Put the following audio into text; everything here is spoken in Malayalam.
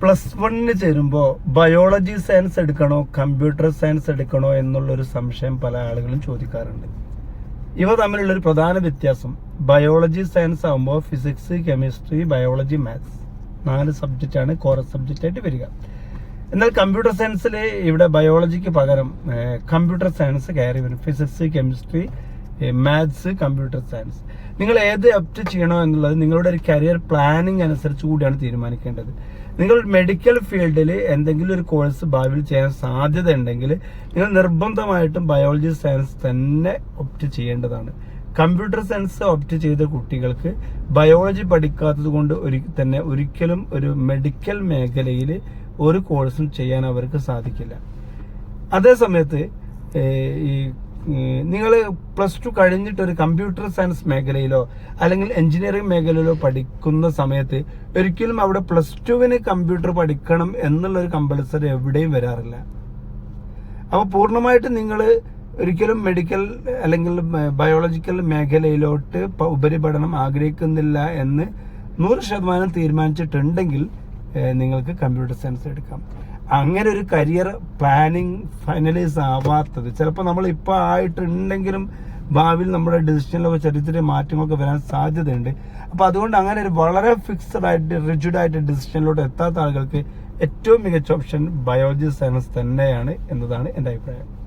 പ്ലസ് വണ്ണിന് ചേരുമ്പോൾ ബയോളജി സയൻസ് എടുക്കണോ കമ്പ്യൂട്ടർ സയൻസ് എടുക്കണോ എന്നുള്ളൊരു സംശയം പല ആളുകളും ചോദിക്കാറുണ്ട്. ഇവ തമ്മിലുള്ളൊരു പ്രധാന വ്യത്യാസം ബയോളജി സയൻസ് ആകുമ്പോൾ ഫിസിക്സ് കെമിസ്ട്രി ബയോളജി മാത്സ് നാല് സബ്ജക്റ്റാണ് സബ്ജക്റ്റ് ആയിട്ട് വരിക. എന്നാൽ കമ്പ്യൂട്ടർ സയൻസിൽ ഇവിടെ ബയോളജിക്ക് പകരം കമ്പ്യൂട്ടർ സയൻസ് കയറി വരും. Physics chemistry maths computer science നിങ്ങൾ ഏത് അപ്റ്റ് ചെയ്യണോ എന്നുള്ളത് നിങ്ങളുടെ ഒരു കരിയർ പ്ലാനിങ് അനുസരിച്ച് കൂടിയാണ് തീരുമാനിക്കേണ്ടത്. നിങ്ങൾ മെഡിക്കൽ ഫീൽഡിൽ എന്തെങ്കിലും ഒരു കോഴ്സ് ഭാവിയിൽ ചെയ്യാൻ സാധ്യത ഉണ്ടെങ്കിൽ നിങ്ങൾ നിർബന്ധമായിട്ടും ബയോളജി സയൻസ് തന്നെ ഒപ്റ്റ് ചെയ്യേണ്ടതാണ്. കമ്പ്യൂട്ടർ സയൻസ് ഓപ്റ്റ് ചെയ്ത കുട്ടികൾക്ക് ബയോളജി പഠിക്കാത്തത് കൊണ്ട് ഒരു തന്നെ ഒരിക്കലും ഒരു മെഡിക്കൽ മേഖലയിൽ ഒരു കോഴ്സും ചെയ്യാൻ അവർക്ക് സാധിക്കില്ല. അതേസമയത്ത് ഈ നിങ്ങൾ പ്ലസ് ടു കഴിഞ്ഞിട്ട് ഒരു കമ്പ്യൂട്ടർ സയൻസ് മേഖലയിലോ അല്ലെങ്കിൽ എഞ്ചിനീയറിംഗ് മേഖലയിലോ പഠിക്കുന്ന സമയത്ത് ഒരിക്കലും അവിടെ പ്ലസ് ടുവിന് കമ്പ്യൂട്ടർ പഠിക്കണം എന്നുള്ള ഒരു കമ്പൽസറി എവിടെയും വരാറില്ല. അപ്പോൾ പൂർണമായിട്ട് നിങ്ങൾ ഒരിക്കലും മെഡിക്കൽ അല്ലെങ്കിൽ ബയോളജിക്കൽ മേഖലയിലോട്ട് ഉപരിപഠനം ആഗ്രഹിക്കുന്നില്ല എന്ന് നൂറ് ശതമാനം തീരുമാനിച്ചിട്ടുണ്ടെങ്കിൽ നിങ്ങൾക്ക് കമ്പ്യൂട്ടർ സയൻസ് എടുക്കാം. അങ്ങനെ ഒരു കരിയർ പ്ലാനിങ് ഫൈനലൈസ് ആവാത്തത്. ചിലപ്പോൾ നമ്മൾ ഇപ്പോൾ ആയിട്ടുണ്ടെങ്കിലും ഭാവിയിൽ നമ്മുടെ ഡിസിഷനിലൊക്കെ ചെറിയ ചെറിയ മാറ്റങ്ങളൊക്കെ വരാൻ സാധ്യതയുണ്ട്. അപ്പോൾ അതുകൊണ്ട് അങ്ങനെ ഒരു വളരെ ഫിക്സഡ് ആയിട്ട് റിജിഡ് ആയിട്ട് ഡിസിഷനിലോട്ട് എത്താത്ത ആളുകൾക്ക് ഏറ്റവും മികച്ച ഓപ്ഷൻ ബയോളജി സയൻസ് തന്നെയാണ് എന്നതാണ് എന്റെ അഭിപ്രായം.